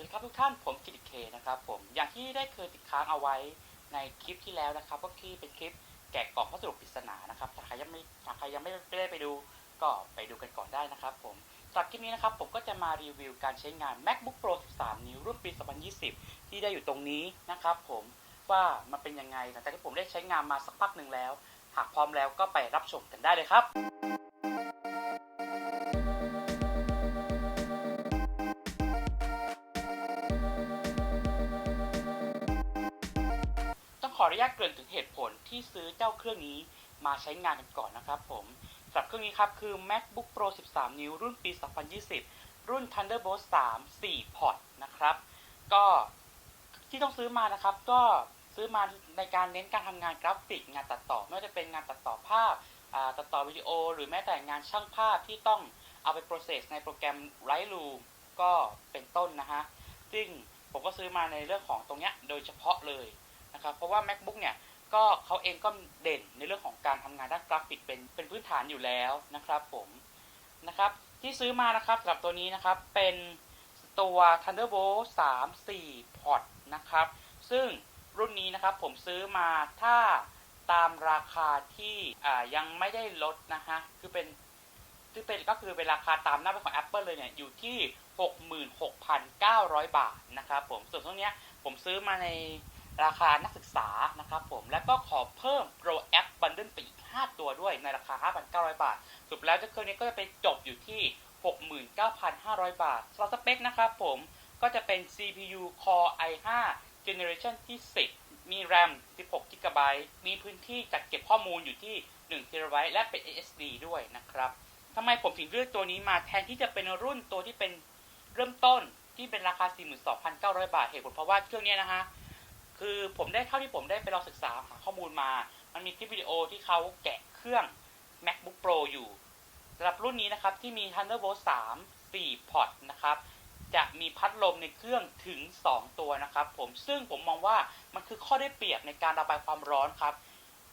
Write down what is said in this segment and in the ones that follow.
วัสดีครับทุกท่านผมกิติเคนะครับผมอย่างที่ได้เคยติดค้างเอาไว้ในคลิปที่แล้วนะครับก็ที่เป็นคลิปแกะกล่องพัสดุปริศนานะครับถ้าใครยังไม่ถ้าใครยังไม่ได้ไปดูก็ไปดูกันก่อนได้นะครับผมสำหรับคลิปนี้นะครับผมก็จะมารีวิวการใช้งาน MacBook Pro 13 นิ้วรุ่นปี 2020 ที่ได้อยู่ตรงนี้นะครับผมว่ามันเป็นยังไงหลังจากที่ผมได้ใช้งานมาสักพักหนึ่งแล้ว หากพร้อมแล้วก็ไปรับชมกันได้เลยครับ องขออนุญาตเกริ่นถึงเหตุผลที่ซื้อเจ้าเครื่องนี้มาใช้งานกันก่อนนะครับผมสำหรับเครื่องนี้ครับคือ MacBook Pro 13 นิ้ว รุ่นปี 2020 รุ่น Thunderbolt 3 4 พอร์ตนะครับ ก็ที่ต้องซื้อมานะครับ ก็ซื้อมาในการเน้นการทำงานกราฟิก งานตัดต่อ ไม่ว่าจะเป็นงานตัดต่อภาพ ตัดต่อวิดีโอ หรือแม้แต่งานช่างภาพที่ต้องเอาไป process ในโปรแกรม Lightroom ก็เป็นต้นนะฮะ ซึ่งผมก็ซื้อมาในเรื่องของตรงเนี้ยโดยเฉพาะเลย นะครับเพราะว่า macbook เนี่ยก็เขาเองก็เด่นในเรื่องของการทำงานด้านกราฟิกเป็นเป็นพื้นฐานอยู่แล้วนะครับผมนะครับที่ซื้อมานะครับสำหรับตัวนี้นะครับเป็นตัว Thunderbolt 3 4พอร์ตนะครับ ซึ่งรุ่นนี้นะครับผมซื้อมาถ้าตามราคาที่ยังไม่ได้ลดนะฮะคือเป็นคือเป็นก็คือเป็นราคาตามหน้าเว็บของ Apple เลยเนี่ยอยู่ที่ 66,900 บาทนะครับผมส่วนตรงเนี้ยผมซื้อมาใน ราคานักศึกษานะครับผมแล้วก็ขอเพิ่ม Pro App Bundle ไปอีก 5 ตัวด้วยในราคา 5,900 บาทสรุปแล้วเจ้าเครื่องนี้ก็จะไปจบอยู่ที่ 69,500 บาทสำหรับสเปคนะครับผมก็จะเป็น CPU Core i5 Generation ที่ 10 มี RAM 16 GB มีพื้นที่จัดเก็บข้อมูลอยู่ที่1 TB และเป็น SSD ด้วยนะครับทำไมผมถึงเลือกตัวนี้มาแทนที่จะเป็นรุ่นตัวที่เป็นเริ่มต้นที่เป็นราคา 42,900 บาท เหตุผลเพราะว่าเครื่องนี้นะฮะ คือผมได้เท่าที่ผมได้ไปลองศึกษาหาข้อมูลมา มันมีคลิปวิดีโอที่เขาแกะเครื่อง MacBook Pro อยู่สำหรับรุ่นนี้นะครับที่มี Thunderbolt 3 4 พอร์ตนะครับจะมีพัดลมในเครื่องถึง 2 ตัวนะครับ ผมซึ่งผมมองว่ามันคือข้อได้เปรียบในการระบายความร้อนครับ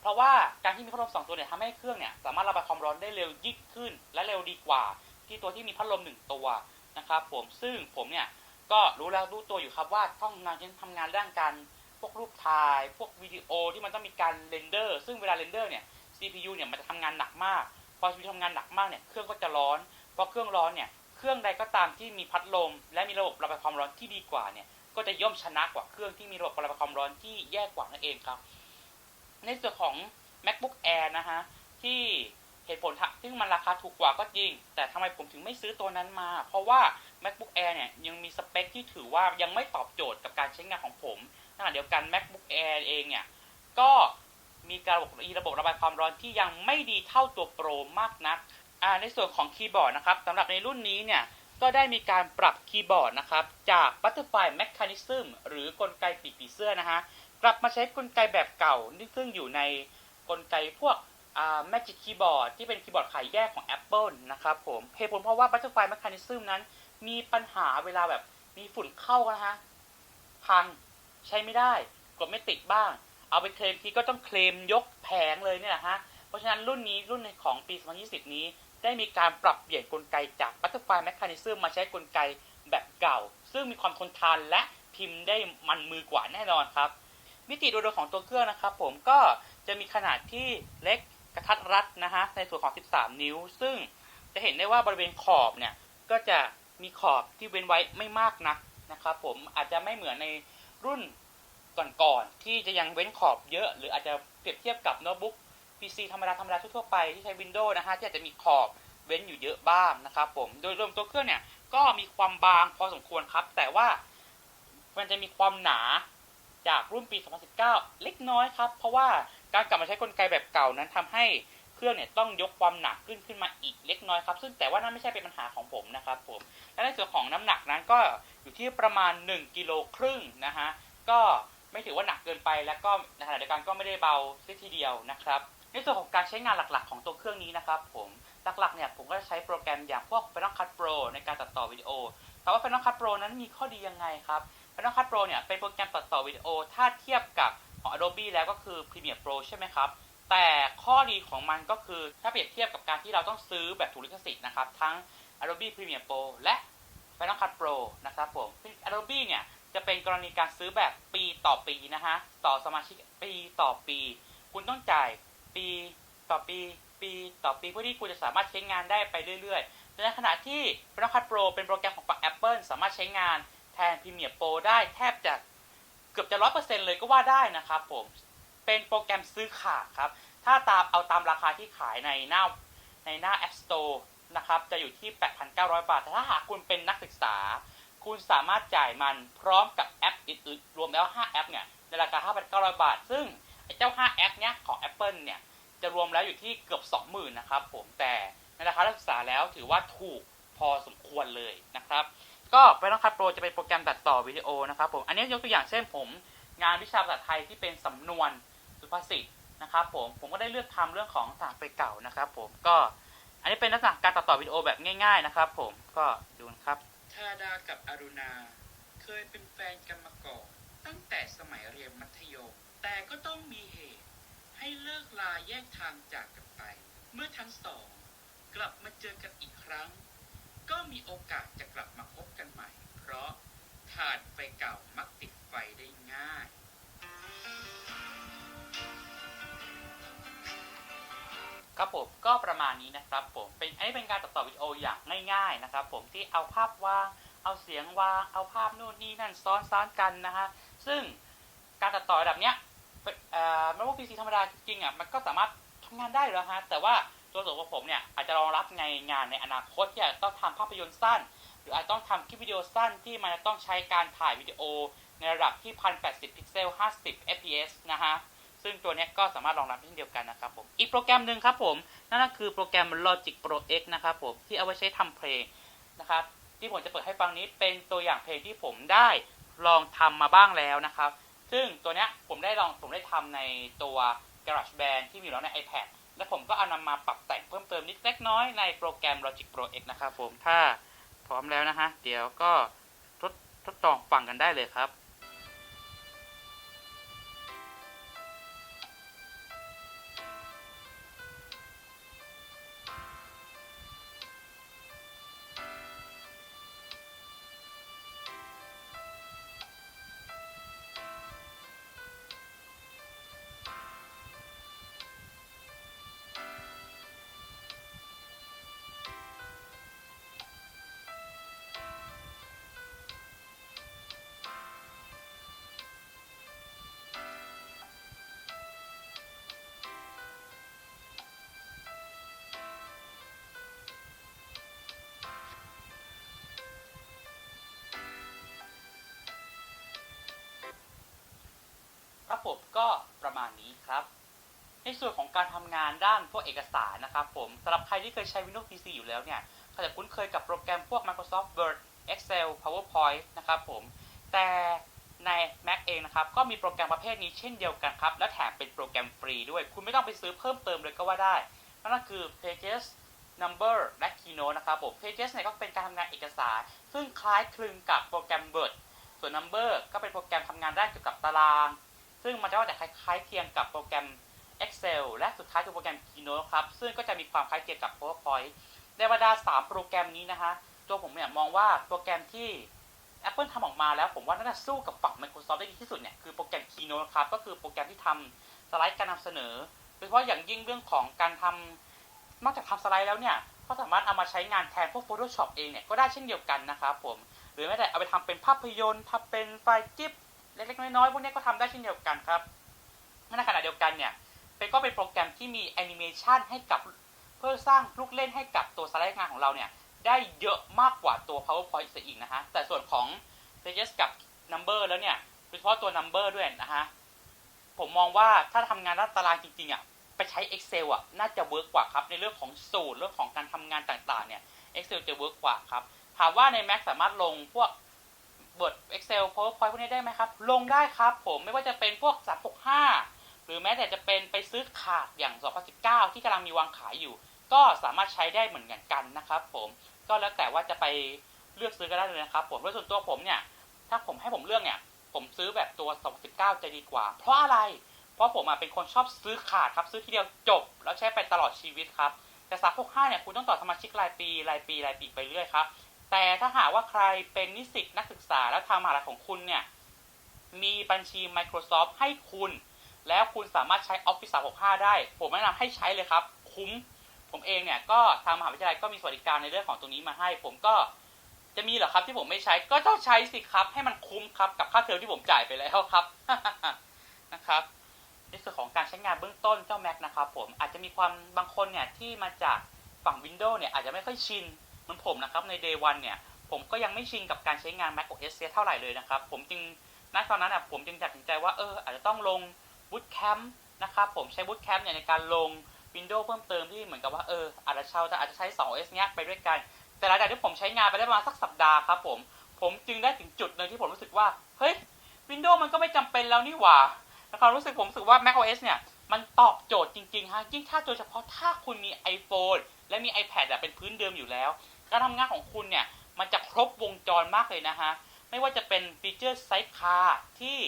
เพราะว่าการที่มีพัดลม 2 ตัวเนี่ยทำให้เครื่องเนี่ยสามารถระบายความร้อนได้เร็วยิ่งขึ้น และเร็วดีกว่า ที่ตัวที่มีพัดลม 1 ตัวนะครับ ผมซึ่งผมเนี่ยก็รู้แล้วรู้ตัวอยู่ครับว่าต้องงานที่ทำงานด้านการ พวกรูปถ่าย พวกวิดีโอที่มันต้องมีการเรนเดอร์ ซึ่งเวลาเรนเดอร์เนี่ย CPU เนี่ยมันจะทำงานหนักมาก พอ CPU ทำงานหนักมากเนี่ย เครื่องก็จะร้อน พอเครื่องร้อนเนี่ย เครื่องใดก็ตามที่มีพัดลม และมีระบบระบายความร้อนที่ดีกว่าเนี่ย ก็จะย่อมชนะกว่าเครื่องที่มีระบบระบายความร้อนที่แย่กว่านั่นเองครับ ในส่วนของ MacBook Air นะฮะ ที่เหตุผลที่งมันราคาถูกกว่าก็จริง แต่ทำไมผมถึงไม่ซื้อตัวนั้นมา เพราะว่า MacBook Air เนี่ยยังมีสเปคที่ถือว่ายังไม่ตอบโจทย์กับการใช้งานของผม ขณะเดียวกัน MacBook Air เองเนี่ย ก็มีการระบบระบบระบายความร้อนที่ยังไม่ดีเท่าตัวโปรมากนักในส่วนของคีย์บอร์ดนะครับสำหรับในรุ่นนี้เนี่ย ก็ได้มีการปรับคีย์บอร์ดนะครับ จาก Butterfly Mechanism หรือกลไกปีกผีเสื้อนะฮะ กลับมาใช้กลไกแบบเก่าซึ่งอยู่ในกลไกพวก Magic Keyboard ที่เป็นคีย์บอร์ดขายแยกของ Apple นะครับผมเหตุผลเพราะว่า Butterfly Mechanism นั้น มีปัญหาเวลาแบบมีฝุ่นเข้านะฮะพัง ใช้ไม่ได้ กดไม่ติดบ้าง เอาไปเคลมทีก็ต้องเคลมยกแผงเลยเนี่ยนะฮะ เพราะฉะนั้นรุ่นนี้รุ่นในของปี 2020 นี้ ได้มีการปรับเปลี่ยนกลไกจาก Butterfly Mechanism มาใช้กลไกแบบเก่า ซึ่งมีความทนทานและพิมพ์ได้มันมือกว่าแน่นอนครับ มิติโดยรวมของตัวเครื่องนะครับ ผมก็จะมีขนาดที่เล็กกระทัดรัดนะฮะในส่วนของ 13 นิ้ว ซึ่งจะเห็นได้ว่าบริเวณขอบเนี่ยก็จะมีขอบที่เว้นไว้ไม่มากนักนะครับผมอาจจะไม่เหมือนใน รุ่นก่อนๆที่จะยังเว้นขอบเยอะ หรืออาจจะเปรียบเทียบกับโน้ตบุ๊ก PC ธรรมดาธรรมดาทั่วๆไปที่ใช้ Windows นะฮะที่อาจจะมีขอบเว้นอยู่เยอะบ้างนะครับผมโดยรวมตัวเครื่องเนี่ยก็มีความบางพอสมควรครับ แต่ว่ามันจะมีความหนาจากรุ่นปี 2019 เล็กน้อยครับ เพราะว่าการกลับมาใช้กลไกแบบเก่านั้นทำให้เครื่องเนี่ยต้องยกความหนักขึ้นขึ้นมาอีกเล็กน้อยครับ ซึ่งแต่ว่านั่นไม่ใช่เป็นปัญหาของผมนะครับผมและในส่วนของน้ำหนักนั้นก็ อยู่ที่ประมาณ 1กิโลครึ่งนะฮะก็ไม่ถือว่าหนักเกินไปและก็ในขณะเดียวกันก็ไม่ได้เบาซะทีเดียวนะครับ ในส่วนของการใช้งานหลักๆ ของตัวเครื่องนี้นะครับผมหลักๆเนี่ยผมก็จะใช้โปรแกรมอย่างพวก Final Cut Pro ในการตัดต่อวิดีโอแต่ว่า Final Cut Pro นั้นมีข้อดียังไงครับ Final Cut Pro เนี่ยเป็นโปรแกรมตัดต่อวิดีโอถ้าเทียบกับของ Adobe แล้วก็คือ Premiere Pro ใช่ไหมครับแต่ข้อดีของมันก็คือถ้าเปรียบเทียบกับการที่เราต้องซื้อแบบถูกลิขสิทธิ์นะครับทั้ง Adobe Premiere Pro และ Final Cut Pro นะครับผม Adobe เนี่ย จะเป็นกรณีการซื้อแบบปีต่อปีนะฮะ ต่อสมาชิกปีต่อปี คุณต้องจ่ายปีต่อปี ปีต่อปีเพื่อที่คุณจะสามารถใช้งานได้ไปเรื่อยๆ ในขณะที่ Final Cut Pro เป็นโปรแกรมของฝั่ง Apple สามารถใช้งานแทน Premiere Pro ได้แทบจะเกือบจะร้อยเปอร์เซ็นต์เลยก็ว่าได้นะครับผม เป็นโปรแกรมซื้อขาดครับ ถ้าตามเอาตามราคาที่ขายในหน้าในหน้า App Store นะครับจะอยู่ที่ 8,900 บาท แต่ถ้าหากคุณเป็นนักศึกษา คุณสามารถจ่ายมันพร้อมกับแอปอื่นๆ รวมแล้ว 5 แอปเนี่ยในราคา 5,900 บาท ซึ่งไอ้เจ้า 5 แอปเนี้ยของ Apple เนี่ยจะรวมแล้วอยู่ที่เกือบ 20,000 นะครับผมแต่ในราคานักศึกษาแล้วถือว่าถูกพอสมควรเลยนะครับ ก็ไปต้องคัดโปรจะเป็นโปรแกรมตัดต่อวิดีโอนะครับผมอันนี้ยกตัวอย่างเช่นผม งานวิชาภาษาไทยที่เป็นสำนวนสุภาษิตนะครับผมผมก็ได้เลือกทำเรื่องของต่าไปเก่านะครับผมก็ นนี้เป็นลักษณะการตัดต่อวิดีโอแบบง่ายๆนะครับ ผมก็ดูนะครับธาดากับอรุณา เคยเป็นแฟนกันมาก่อนตั้งแต่สมัยเรียนมัธยม แต่ก็ต้องมีเหตุ ให้เลิกลาแยกทางจากกันไป เมื่อทั้งสอง กลับมาเจอกันอีกครั้ง ก็มีโอกาสจะกลับมาพบกันใหม่ เพราะถ่านไฟเก่ามักติดไฟได้ง่าย ครับผมก็ประมาณนี้นะครับผมเป็นอันนี้เป็นการตัดต่อวิดีโออย่างง่าย ๆนะครับ ผมที่เอาภาพวางเอาเสียงวางเอาภาพนู่นนี่นั่นซ้อนซ้อนกันนะฮะซึ่งการตัดต่อระดับเนี้ยไม่ว่าพีซีธรรมดาจริงๆอะมันก็สามารถทำงานได้แล้วฮะแต่ว่าตัวส่วนของผมเนี่ยอาจจะรองรับในงานในอนาคตที่อาจจะต้องทำภาพยนตร์สั้น หรืออาจจะต้องทำคลิปวิดีโอสั้นที่มันจะต้องใช้การถ่ายวิดีโอในระดับที่ 1080พิกเซล 50 fps นะฮะ ซึ่งตัวนี้ก็สามารถรองรับได้เช่นเดียวกันนะครับผม อีกโปรแกรมหนึ่งครับผม นั่นก็คือโปรแกรม Logic Pro X นะครับผม ที่เอาไว้ใช้ทำเพลงนะครับ ที่ผมจะเปิดให้ฟังนี้เป็นตัวอย่างเพลงที่ผมได้ลองทำมาบ้างแล้วนะครับ ซึ่งตัวนี้ผมได้ลองผมได้ทำในตัว GarageBand ที่มีอยู่แล้วใน iPad และผมก็เอานำมาปรับแต่งเพิ่มเติมนิดเล็กน้อยในโปรแกรม Logic Pro X นะครับผม ถ้าพร้อมแล้วนะฮะ เดี๋ยวก็ทดทดลองฟังกันได้เลยครับ ผมก็ประมาณนี้ครับ ในส่วนของการทำงานด้านพวกเอกสารนะครับผมสำหรับใครที่เคยใช้ Windows PC อยู่แล้วเนี่ยเขาจะคุ้นเคยกับโปรแกรมพวก Microsoft Word Excel PowerPoint นะครับผม แต่ใน Mac เองนะครับ ก็มีโปรแกรมประเภทนี้เช่นเดียวกันครับ และแถมเป็นโปรแกรมฟรีด้วย คุณไม่ต้องไปซื้อเพิ่มเติมเลยก็ว่าได้ นั่นก็คือ Pages Number และ Keynote นะครับผม Pages เนี่ยก็เป็นการทำงานเอกสาร ซึ่งคล้ายคลึงกับโปรแกรม Word ส่วน Number ก็เป็นโปรแกรมทำงานได้เกี่ยวกับตาราง ซึ่งมันจะว่าจะคล้ายเคียงกับโปรแกรม Excel และสุดท้ายคือโปรแกรม Keynote ครับ ซึ่งก็จะมีความคล้ายเคียงกับ PowerPoint ในบรรดา 3 โปรแกรมนี้นะฮะ ตัวผมเนี่ยมองว่าโปรแกรมที่ Apple ทำออกมาแล้วผมว่าน่าจะสู้กับฝั่ง Microsoft ได้ดีที่สุดเนี่ยคือโปรแกรม Keynote ครับ ก็คือโปรแกรมที่ทำสไลด์การนำเสนอ โดยเฉพาะอย่างยิ่งเรื่องของการทำนอกจากทำสไลด์แล้วเนี่ยก็สามารถเอามาใช้งานแทนพวก Photoshop เองเนี่ยก็ได้เช่นเดียวกันนะครับผม หรือแม้แต่เอาไปทำเป็นภาพยนตร์ทำเป็นไฟล์จิ๊บ เล็กๆน้อยๆพวกนี้ก็ทำได้เช่นเดียวกันครับในขณะเดียวกันเนี่ยเป็นก็เป็นโปรแกรมที่มีแอนิเมชันให้กับเพื่อสร้างลูกเล่นให้กับตัวสไลด์งานของเราเนี่ยได้เยอะมากกว่าตัว PowerPoint อีกนะฮะ แต่ส่วนของ Pages กับ Number แล้วเนี่ยโดยเฉพาะตัว Number ด้วยนะฮะ ผมมองว่าถ้าทำงานด้านตารางจริงๆอะไปใช้ Excel อะน่าจะเวิร์กกว่าครับ ในเรื่องของสูตรเรื่องของการทำงานต่างๆเนี่ย Excel จะเวิร์กกว่าครับ ถามว่าใน Mac สามารถลงพวก Word Excel PowerPoint พวกนี้ได้ไหมครับ ลงได้ครับผมไม่ว่าจะเป็นพวก 365 หรือแม้แต่จะเป็นไปซื้อขาดอย่าง 2019 ที่กำลังมีวางขายอยู่ ก็สามารถใช้ได้เหมือนกันนะครับผมก็แล้วแต่ว่าจะไปเลือกซื้อก็ได้เลยนะครับผมโดยส่วนตัวผมเนี่ย ถ้าผมให้ผมเลือกเนี่ย ผมซื้อแบบตัว 2019 จะดีกว่า เพราะอะไร เพราะผมเป็นคนชอบซื้อขาดครับ ซื้อทีเดียวจบ แล้วใช้ไปตลอดชีวิตครับ แต่ 365 เนี่ย คุณต้องต่อสมาชิกรายปี รายปี รายปีไปเรื่อยครับ แต่ถ้าหากว่าใครเป็นนิสิตนักศึกษาแล้วทางมหาลัยของคุณเนี่ย มีบัญชี Microsoft ให้คุณ แล้วคุณสามารถใช้ Office 365 ได้ ผมแนะนำให้ใช้เลยครับ คุ้ม ผมเองเนี่ยก็ทางมหาวิทยาลัยก็มีสวัสดิการในเรื่องของตรงนี้มาให้ ผมก็จะมีเหรอครับที่ผมไม่ใช้ก็ต้องใช้สิครับ ให้มันคุ้มครับกับค่าเทอมที่ผมจ่ายไปแล้วครับนะครับนี่คือของการใช้งานเบื้องต้นเจ้า Mac นะครับผมอาจจะมีความบางคนเนี่ยที่มาจากฝั่ง Windows เนี่ยอาจจะไม่ค่อยชิน เหมือนผมนะครับใน Day 1เนี่ย ผมก็ยังไม่ชินกับการใช้งาน Mac OS เท่าไหร่เลยนะครับ ผมจึงณตอนนั้นอะผมจึงตัดสินใจว่าเอออาจจะต้องลง Bootcamp นะครับผมใช้ Bootcamp เนี่ยในการลง Windows เพิ่มเติมที่เหมือนกับว่าเอออาจจะเช่าแต่อาจจะใช้ 2 OS เนี้ยไปด้วยกัน แต่หลังจากที่ผมใช้งานไปได้ประมาณสักสัปดาห์ครับผมผมจึงได้ถึงจุดหนึ่งที่ผมรู้สึกว่าเฮ้ย Windows มันก็ไม่จำเป็นแล้วนี่หว่าแล้วความรู้สึกผมรู้สึกว่า Mac OS เนี่ยมันตอบโจทย์จริงๆฮะยิ่งถ้าโดยเฉพาะถ้าคุณมี iPhone และมี iPad อะเป็นพื้นเดิมอยู่แล้ว การทำงานของคุณเนี่ยมันจะครบวงจรมากเลยนะฮะ ไม่ว่าจะเป็นฟีเจอร์ไซส์คาที่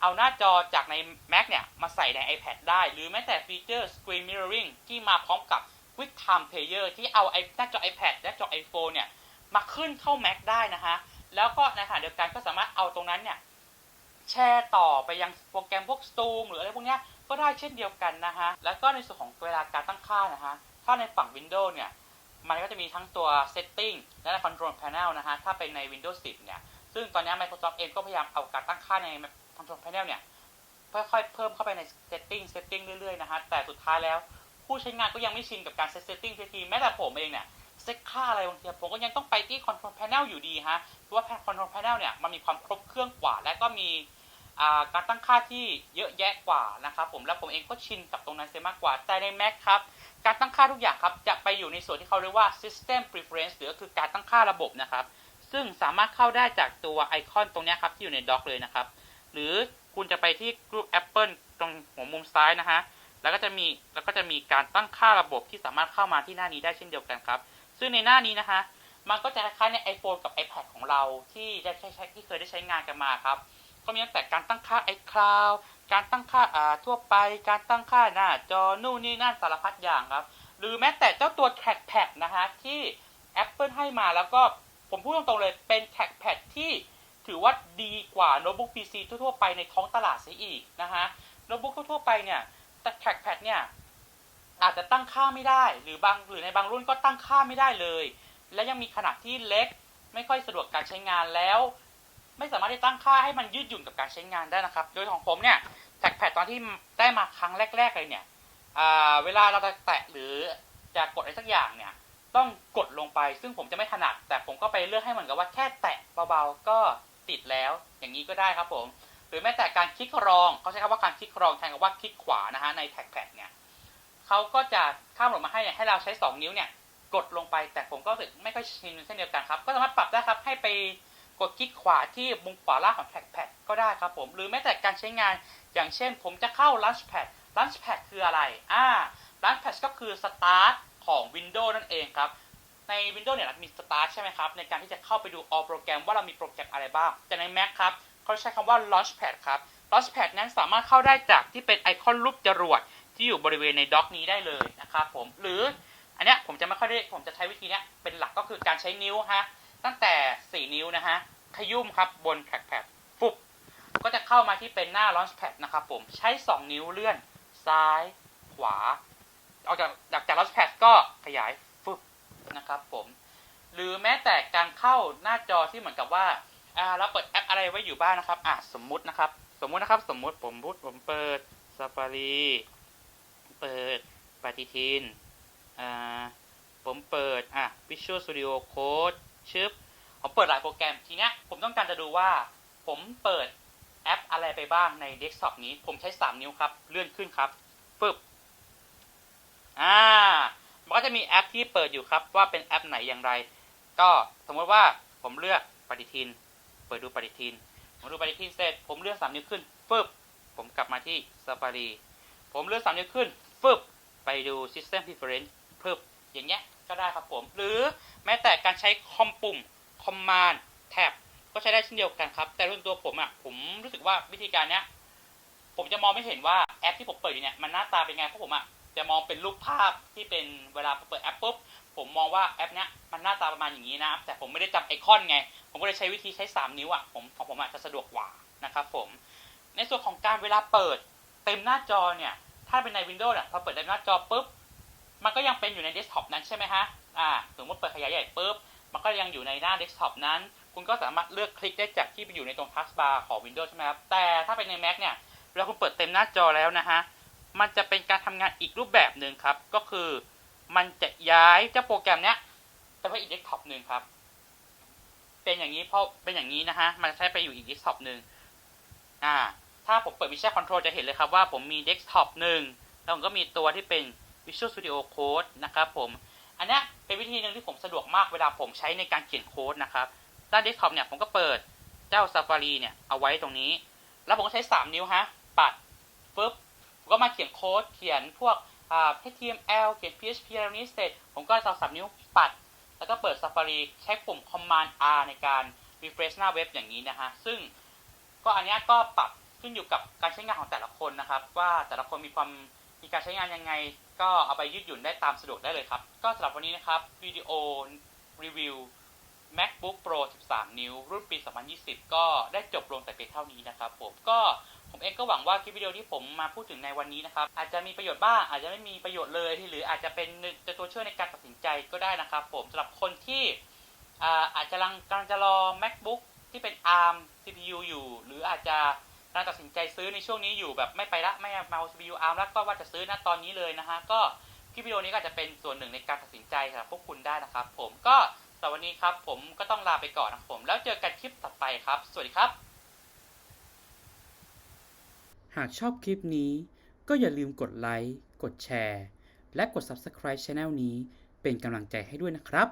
เอาหน้าจอจากใน Mac เนี่ย มาใส่ใน iPad ได้ หรือแม้แต่ฟีเจอร์ Screen Mirroring ที่มาพร้อมกับ QuickTime Player ที่เอาไอหน้าจอ iPad และจอ iPhone เนี่ย มาขึ้นเข้า Mac ได้นะฮะ แล้วก็ในขณะเดียวกันก็สามารถเอาตรงนั้นเนี่ย แชร์ต่อไปยังโปรแกรมพวก Zoom หรืออะไรพวกเนี้ยก็ได้เช่นเดียวกันนะฮะ แล้วก็ในส่วนของเวลาการตั้งค่านะฮะ ถ้าในฝั่ง Windows เนี่ย มันก็จะมีทั้งตัว Setting และ Control Panel นะฮะ ถ้าเป็นใน Windows 10 เนี่ย ซึ่งตอนนี้ Microsoft เองก็พยายามเอาการตั้งค่าใน Control Panel เนี่ย ค่อยๆ เพิ่มเข้าไปใน Setting Setting เรื่อยๆ นะฮะ แต่สุดท้ายแล้ว ผู้ใช้งานก็ยังไม่ชินกับการ set setting ทีแม้แต่ผมเองเนี่ยเซตค่าอะไรบางทีผมก็ยังต้องไปที่ Control Panel อยู่ดีฮะ เพราะว่า Control Panel เนี่ย มันมีความครบเครื่องกว่า และก็มีการตั้งค่าที่เยอะแยะกว่านะครับผม และผมเองก็ชินกับตรงนั้นเสียมากกว่า แต่ใน Mac ครับ การตั้งค่าทุกอย่างครับจะไปอยู่ในส่วนที่เขาเรียกว่า System Preference หรือก็คือการตั้งค่าระบบนะครับ ซึ่งสามารถเข้าได้จากตัวไอคอนตรงนี้ครับที่อยู่ในด็อกเลยนะครับ หรือคุณจะไปที่กลุ่ม Apple ตรงหัวมุมซ้ายนะฮะแล้วก็จะมีแล้วก็จะมีการตั้งค่าระบบที่สามารถเข้ามาที่หน้านี้ได้เช่นเดียวกันครับ ซึ่งในหน้านี้นะคะมันก็จะคล้ายๆใน iPhone กับ iPad ของเราที่ได้ใช้ที่เคยได้ใช้งานกันมาครับก็มีตั้งแต่การตั้งค่า iCloud การตั้งค่าอ่าทั่วไปการตั้งค่าหน้าจอนู่นนี่นั่นสารพัดอย่างครับ หรือแม้แต่เจ้าตัว Trackpad นะฮะที่ Apple ให้มาแล้วก็ผมพูดตรงๆเลยเป็น Trackpad ที่ถือว่าดีกว่าโน้ตบุ๊ก PC ทั่วๆไปในท้องตลาดเสียอีกนะฮะโน้ตบุ๊กทั่วๆไปเนี่ยแต่ trackpad เนี่ยอาจจะตั้งค่าไม่ได้ หรือบางหรือในบางรุ่นก็ตั้งค่าไม่ได้เลย และยังมีขนาดที่เล็ก ไม่ค่อยสะดวกการใช้งานแล้ว ไม่สามารถที่ตั้งค่าให้มันยืดหยุ่นกับการใช้งานได้นะครับ โดยของผมเนี่ย trackpad ตอนที่ได้มาครั้งแรก ๆ เลยเนี่ยเวลาเราจะแตะหรือจะกดอะไรสักอย่างเนี่ย ต้องกดลงไป ซึ่งผมจะไม่ถนัด แต่ผมก็ไปเลือกให้เหมือนกับว่าแค่แตะเบาๆก็ติดแล้ว อย่างนี้ก็ได้ครับผม หรือแม้แต่การคลิกรองเขาใช้คำว่าการคลิกรองแทนกับว่าคลิกขวานะฮะในแท็กแพดเนี่ยเขาก็จะข้ามลงมาให้เนี่ยให้เราใช้ 2 นิ้วเนี่ยกดลงไปแต่ผมก็รู้สึกไม่ค่อยชินเช่นเดียวกันครับ ก็สามารถปรับได้ครับให้ไป กดคลิกขวาที่มุมขวาล่างของแท็กแพดก็ได้ครับผมหรือแม้แต่การใช้งาน อย่างเช่นผมจะเข้า Launchpad Launchpad คืออะไรอ่า Launchpad ก็คือ Start ของ Windows นั่นเองครับ ใน Windows เนี่ยมี Start ใช่ไหมครับ ในการที่จะเข้าไปดู all โปรแกรมว่าเรามีโปรแกรมอะไรบ้าง แต่ใน Mac ครับเขาใช้คำว่า Launchpad ครับ Launchpad นั้นสามารถเข้าได้จากที่เป็นไอคอนรูปจรวดที่อยู่บริเวณในด็อกนี้ได้เลยนะครับผมหรืออันเนี้ยผมจะไม่ค่อยได้ผมจะใช้วิธีเนี้ยเป็นหลักก็คือการใช้นิ้วฮะ ตั้งแต่ 4 นิ้วนะฮะ ขยุ่มครับบน trackpad ฟุบก็จะเข้ามาที่เป็นหน้า Launchpad นะครับผมใช้ 2 นิ้วเลื่อนซ้าย ขวา ออกจากจากจาก Launchpad ก็ขยายฟึบนะครับผมหรือแม้แต่การเข้าหน้าจอที่เหมือนกับว่าอ่าเราเปิดแอปอะไรไว้อยู่บ้างนะครับอะสมมุตินะครับ สมมุตินะครับ สมมุติผมพูดผมเปิด Safari เปิดปฏิทินอ่าผมเปิดอะ Visual Studio Code ชึบผมเปิดหลายโปรแกรมทีเนี้ยผมต้องการจะดูว่า ผมเปิดแอปอะไรไปบ้างในเดสก์ท็อปนี้ ผมใช้ 3 นิ้วครับ เลื่อนขึ้นครับฟึบอ่ามันก็จะมีแอปที่เปิดอยู่ครับ ว่าเป็นแอปไหนอย่างไร ก็สมมติว่าผมเลือกปฏิทิน เปิดดูปฏิทิน ผมดูปฏิทินเสร็จ ผมเลื่อนสามนิ้วขึ้นฟึบผมกลับมาที่ Safari ผมเลื่อนสามนิ้วขึ้นฟึบไปดู System Preference ฟึบอย่างเงี้ย ก็ได้ครับผม หรือแม้แต่การใช้คอมปุ่ม Command Tab ก็ใช้ได้เช่นเดียวกันครับ แต่รุ่นตัวผมอะผมรู้สึกว่าวิธีการเนี้ยผมจะมองไม่เห็นว่าแอปที่ผมเปิดอยู่เนี่ยมันหน้าตาเป็นไงเพราะผมอะจะมองเป็นรูปภาพที่เป็นเวลาเปิดแอปปุ๊บผมมองว่าแอปเนี้ยมันหน้าตาประมาณอย่างนี้นะแต่ผมไม่ได้จำไอคอนไง ผมก็เลยใช้วิธีใช้ 3 นิ้วอะ่ะผมของผมอาจจะสะดวกกว่านะครับผม ในส่วนของการเวลาเปิดเต็มหน้าจอเนี่ย ถ้าเป็นใน Windows เนี่ยพอเปิดเต็มหน้าจอปุ๊บ มันก็ยังเป็นอยู่ในเดสก์ท็อปนั้นใช่ไหมฮะอ่าสมมติเปิดขยายใหญ่ปุ๊บ มันก็ยังอยู่ในหน้าเดสก์ท็อปนั้น คุณก็สามารถเลือกคลิกได้จากที่ไปอยู่ในตรงทัชบาร์ของ Windows ใช่ไหมครับ แต่ถ้าเป็นใน Mac เนี่ยเวลาคุณเปิดเต็มหน้าจอแล้วนะฮะ มันจะเป็นการทำงานอีกรูปแบบหนึ่งครับ ก็คือมันจะย้ายเจ้าโปรแกรมเนี้ยไปไว้อีกเดสก์ท็อปหนึ่งครับ เป็นอย่างนี้เพราะเป็นอย่างนี้นะฮะ มันใช้ไปอยู่อีกเดสก์ท็อปหนึ่งอ่า ถ้าผมเปิด Mission Control จะเห็นเลยครับว่าผมมีเดสก์ท็อปหนึ่งแล้วผมก็มีตัวที่เป็น Visual Studio Code นะครับผม อันนี้เป็นวิธีหนึ่งที่ผมสะดวกมากเวลาผมใช้ในการเขียนโค้ดนะครับด้านเดสก์ท็อปเนี่ยผมก็เปิดเจ้า Safari เนี่ยเอาไว้ตรงนี้ แล้วผมก็ใช้ 3 นิ้วฮะ ปัดฟึบผมก็มาเขียนโค้ด เขียนพวกอ่า HTML เขียน PHP อะไรนี้เสร็จ ผมก็เอาสามนิ้วปัด แล้วก็เปิด Safari ใช้ปุ่ม Command R ในการ refresh หน้าเว็บอย่างนี้นะฮะ ซึ่งก็อันนี้ก็ปรับขึ้นอยู่กับการใช้งานของแต่ละคนนะครับ ว่าแต่ละคนมีความมีการใช้งานยังไง ก็เอาไปยืดหยุ่นได้ตามสะดวกได้เลยครับ ก็สำหรับวันนี้นะครับวิดีโอรีวิว MacBook Pro 13 นิ้ว รุ่นปี 2020 ก็ได้จบลงแต่เพียงเท่านี้นะครับผมก็ผมเองก็หวังว่าคลิปวิดีโอที่ผมมาพูดถึงในวันนี้นะครับ อาจจะมีประโยชน์บ้าง อาจจะไม่มีประโยชน์เลย หรืออาจจะเป็นตัวช่วยในการตัดสินใจก็ได้นะครับผมสำหรับคนที่อาจจะกำลังจะรอ MacBook ที่เป็น ARM CPU อยู่ หรืออาจจะ กำลังตัดสินใจซื้อในช่วงนี้อยู่แบบไม่ไปละไม่เอา CPU ARM แล้วก็ว่าจะซื้อณตอนนี้เลยนะฮะก็คลิปวิดีโอนี้ก็จจะเป็นส่วนหนึ่งในการตัดสินใจสำหรับพวกคุณได้นะครับ ผมก็สำหรับวันนี้ครับ ผมก็ต้องลาไปก่อนนะครับผม แล้วเจอกันคลิปต่อไปครับ สวัสดีครับ หากชอบคลิปนี้ ก็อย่าลืมกดไลค์กดแชร์ และกด Subscribe Channel นี้เป็นกำลังใจให้ด้วยนะครับ